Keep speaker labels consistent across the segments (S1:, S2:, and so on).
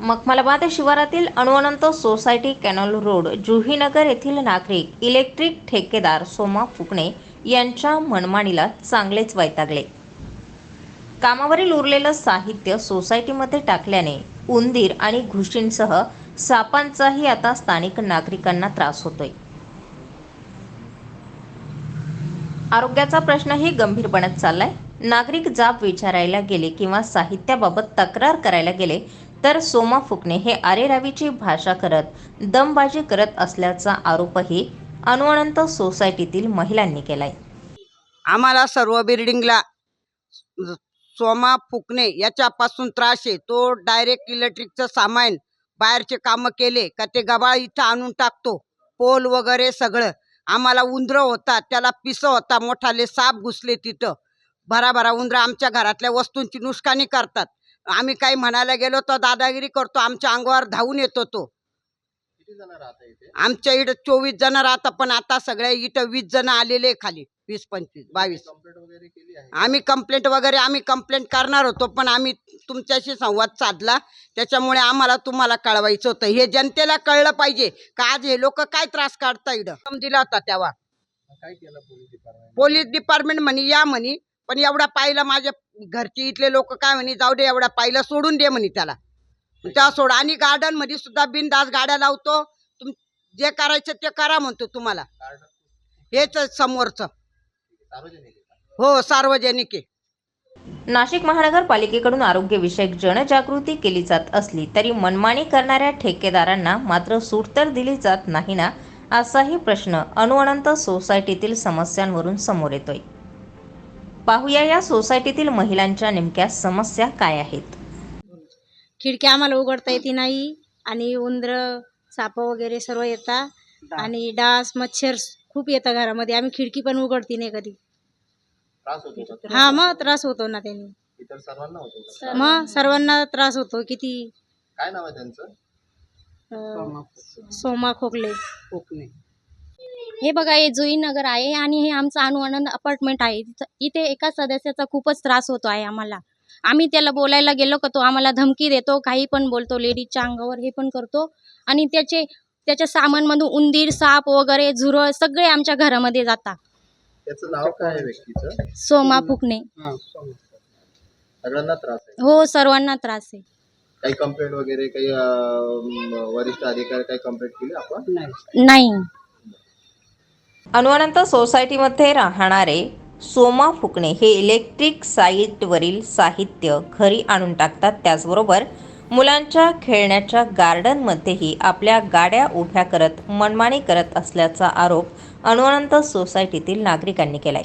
S1: मखमलाबाद शिवारातील Anuanant society canal road Juhinagar येथील नागरिक इलेक्ट्रिक ठेकेदार सोमा फुकणे यांच्या मनमानीला चांगलेच वैतागले. कामावरील उरलेलं साहित्य सोसायटीमध्ये टाकल्याने उंदीर आणि घुशींसह सापांचाही आता स्थानिक नागरिकांना त्रास होतोय. आरोग्याचा प्रश्नही गंभीर बनत चाललाय. नागरिक जाब विचारायला गेले किंवा साहित्याबाबत तक्रार करायला गेले तर सोमा फुकणे हे आरेरावीची भाषा करत दमबाजी करत असल्याचा आरोपही अणुअनंत सोसायटीतील महिलांनी केलाय.
S2: आम्हाला सर्व बिल्डिंगला सोमा फुकणे याच्यापासून त्रास आहे. तो डायरेक्ट इलेक्ट्रिकचं सामान बाहेरचे कामं केले का ते गबाळ इथं आणून टाकतो. पोल वगैरे सगळं. आम्हाला उंदरं होतात त्याला पिसं होता मोठाले साप घुसले तिथं. भराभरा उंदरं आमच्या घरातल्या वस्तूंची नुकसानी करतात. आम्ही काही म्हणायला गेलो तर दादागिरी करतो आमच्या अंगावर धावून येतो तो.
S3: किती जण राहता इथे?
S2: आमच्या इथं चोवीस जण राहतात पण आता सगळ्या इथं वीस जण आलेले खाली वीस पंचवीस बावीस.
S3: कंप्लेंट वगैरे केली आहे?
S2: आम्ही कंप्लेंट वगैरे आम्ही कंप्लेंट करणार होतो पण आम्ही तुमच्याशी संवाद साधला. त्याच्यामुळे आम्हाला तुम्हाला कळवायचं होतं. हे जनतेला कळलं पाहिजे का आज हे लोक काय त्रास काढता इकडं दिला होता तेव्हा.
S3: पोलीस डिपार्टमेंट
S2: म्हणे या म्हणे पण एवढा पाहिला माझ्या घरचे इथले लोक काय म्हणे जाऊ दे एवढा पाहिला सोडून दे म्हणे त्याला. त्या सोड. आणि गार्डनमध्ये सुद्धा बिनदास गाड्या लावतो. तुम जे करायचं ते करा म्हणतो तुम्हाला. हेच समोरचं. हो सार्वजनिक आहे.
S1: नाशिक महानगरपालिकेकडून आरोग्यविषयक जनजागृती केली जात असली तरी मनमानी करणाऱ्या ठेकेदारांना मात्र सूट तर दिली जात नाही ना असाही प्रश्न अणुअनंत सोसायटीतील समस्यांवरून समोर येतोय. पाहूया या सोसायटीतील महिलांच्या नेमक्या समस्या काय आहेत.
S4: खिडक्या आम्हाला उघडता येते नाही आणि उंदर साप वगैरे सर्व येतात आणि डास मच्छर खूप येतं घरामध्ये. आम्ही खिडकी पण उघडती नाही कधी.
S3: त्रास होतो का?
S4: हा मग त्रास होतो ना त्यांनी.
S3: इतर सर्वांना होतो का?
S4: मग सर्वांना त्रास होतो. किती?
S3: काय नाव आहे त्यांचं?
S4: सोमा खोकले.
S5: हे बघा हे जुई नगर आहे आणि हे आमचं अनुआनंद अपार्टमेंट आहे. इथे एका सदस्याचा खूपच त्रास होतो आहे आम्हाला. आम्ही त्याला बोलायला गेलो का तो आम्हाला धमकी देतो काही पण बोलतो लेडीजच्या अंगावर हे पण करतो. आणि त्याचे त्याच्या सामानमधून उंदीर साप वगैरे झुरळ सगळे आमच्या घरामध्ये जातात.
S3: त्याचं नाव काय आहे व्यक्तीचं?
S5: सोमा फुकणे.
S3: सगळ्यांना त्रास आहे.
S5: हो सर्वांना त्रास आहे.
S3: काही कंप्लेंट वगैरे काही अं, वरिष्ठ अधिकारी काही कंप्लेंट केली आपण?
S5: नाही.
S1: अनुवानंत सोसायटीमध्ये राहणारे सोमा फुकणे हे इलेक्ट्रिक साईटवरील साहित्य घरी आणून टाकतात. त्याचबरोबर मुलांच्या खेळण्याच्या गार्डनमध्येही आपल्या गाड्या उभ्या करत मनमानी करत असल्याचा आरोप अनुवानंत सोसायटीतील नागरिकांनी केलाय.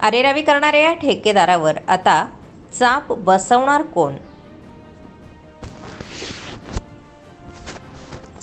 S1: अरेरावी करणाऱ्या या ठेकेदारावर आता चाप बसवणार कोण?